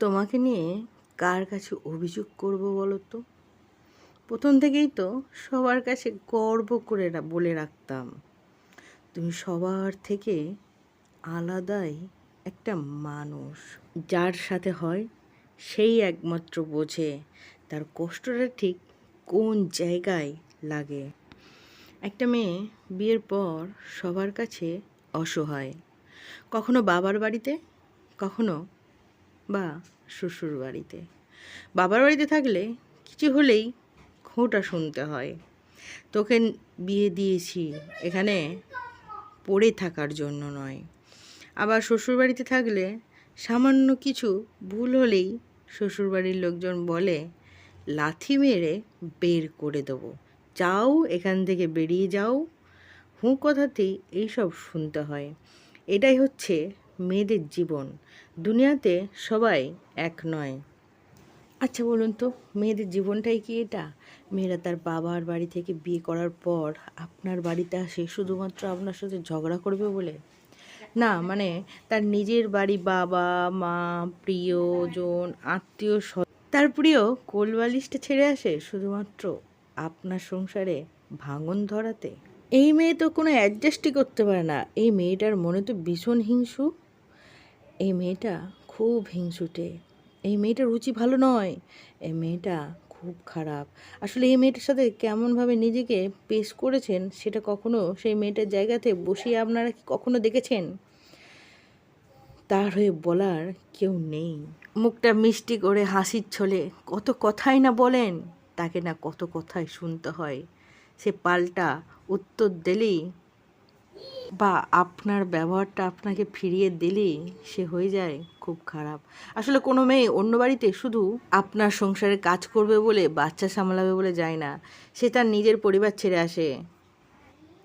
তোমাকে নিয়ে কার কাছে অভিযোগ করব বলো তো প্রথম থেকেই তো সবার কাছে গর্ব করে বলে রাখতাম। তুমি সবার থেকে আলাদাই একটা মানুষ। যার সাথে হয় সেই একমাত্র বোঝে তার কষ্টটা ঠিক কোন জায়গায় লাগে। একটা মেয়ে বিয়ের পর সবার কাছে অসহায়। কখনো বাবার বাড়িতে, কখনো বা শ্বশুর বাড়িতে। বাবার বাড়িতে থাকলে কিছু হলেই খোঁটা শুনতে হয়। তোকে বিয়ে দিয়েছি, এখানে পড়ে থাকার জন্য নয়। আবার শ্বশুরবাড়িতে থাকলে সামান্য কিছু ভুল হলেই শ্বশুরবাড়ির লোকজন বলে, লাথি মেরে বের করে দেবো। যাও, এখান থেকে বেরিয়ে যাও। হুঁ, কথাতেই এইসব শুনতে হয়। এটাই হচ্ছে মেয়েদের জীবন। দুনিয়াতে সবাই এক নয়। আচ্ছা বলুন তো, মেয়েদের জীবনটাই কি এটা? মেয়েরা তার বাবার বাড়ি থেকে বিয়ে করার পর আপনার বাড়িতে আসে, শুধুমাত্র আপনার সাথে ঝগড়া করবে বলে? না মানে তার নিজের বাড়ি বাবা, মা, প্রিয়জন, আত্মীয় তার প্রিয় কোলবালিশটা ছেড়ে আসে শুধুমাত্র আপনার সংসারে ভাঙন ধরাতে? এই মেয়ে তো কোনো অ্যাডজাস্টই করতে পারে না। এই মেয়েটার মনে তো ভীষণ হিংসু। এই মেয়েটা খুব হিংসুটে। এই মেয়েটার রুচি ভালো নয়। এই মেয়েটা খুব খারাপ। আসলে এই মেয়েটার সাথে কেমনভাবে নিজেকে পেশ করেছেন, সেটা কখনো সেই মেয়েটার জায়গাতে বসিয়ে আপনারা কি কখনো দেখেছেন? তার হয়ে বলার কেউ নেই। মুখটা মিষ্টি করে হাসির ছলে, কত কথাই না বলেন, তাকে না কত কথাই শুনতে হয়। সে পাল্টা উত্তর দিলেই বা আপনার ব্যবহারটা আপনাকে ফিরিয়ে দিলেই সে হয়ে যায় খুব খারাপ। আসলে কোনো মেয়ে অন্য বাড়িতে শুধু আপনার সংসারে কাজ করবে বলে, বাচ্চা সামলাবে বলে যায় না। সে তার নিজের পরিবার ছেড়ে আসে।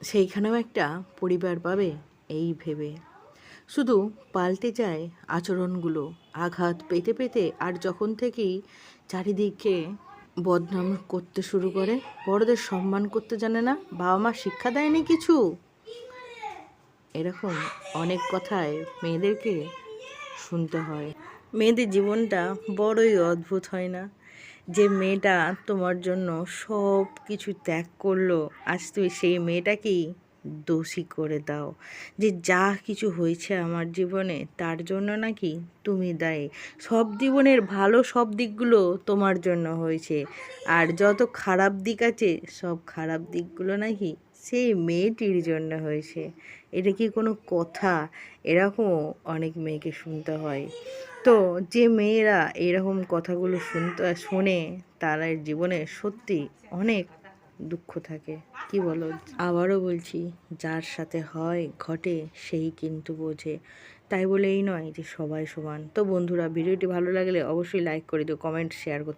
সেইখানেও একটা পরিবার পাবে, এই ভেবে। শুধু পাল্টে যায় আচরণগুলো, আঘাত পেতে পেতে আর যখন থেকেই চারিদিকে বদনাম করতে শুরু করে, বড়দের সম্মান করতে জানে না বাবা মা শিক্ষা দেয়নি কিছু। এরকম অনেক কথায় মেয়েদেরকে শুনতে হয়। মেয়েদের জীবনটা বড়ই অদ্ভুত হয় না? যে মেয়েটা তোমার জন্য সব কিছু ত্যাগ করল, আজ তুমি সেই মেয়েটাকেই দোষী করে দাও। যে যা কিছু হয়েছে আমার জীবনে, তার জন্য নাকি তুমি দায়ী? সব জীবনের ভালো সব দিকগুলো তোমার জন্য হয়েছে। আর যত খারাপ দিক আছে, সব খারাপ দিকগুলো নাকি সেই মেয়েটির জন্য হয়েছে। এটা কি কোনো কথা? এরকমও অনেক মেয়েকে শুনতে হয়। তো যে মেয়েরা এরকম কথাগুলো শুনতে, শোনে, তারা জীবনে সত্যি অনেক দুঃখ থাকে। কি বলো? আবারও বলছি, যার সাথে হয়, ঘটে, সেই কিন্তু বোঝে। তাই বলে এই নয় যে সবাই সমান। তো বন্ধুরা, ভিডিওটি ভালো লাগলে অবশ্যই লাইক করে দিও কমেন্ট শেয়ার করতে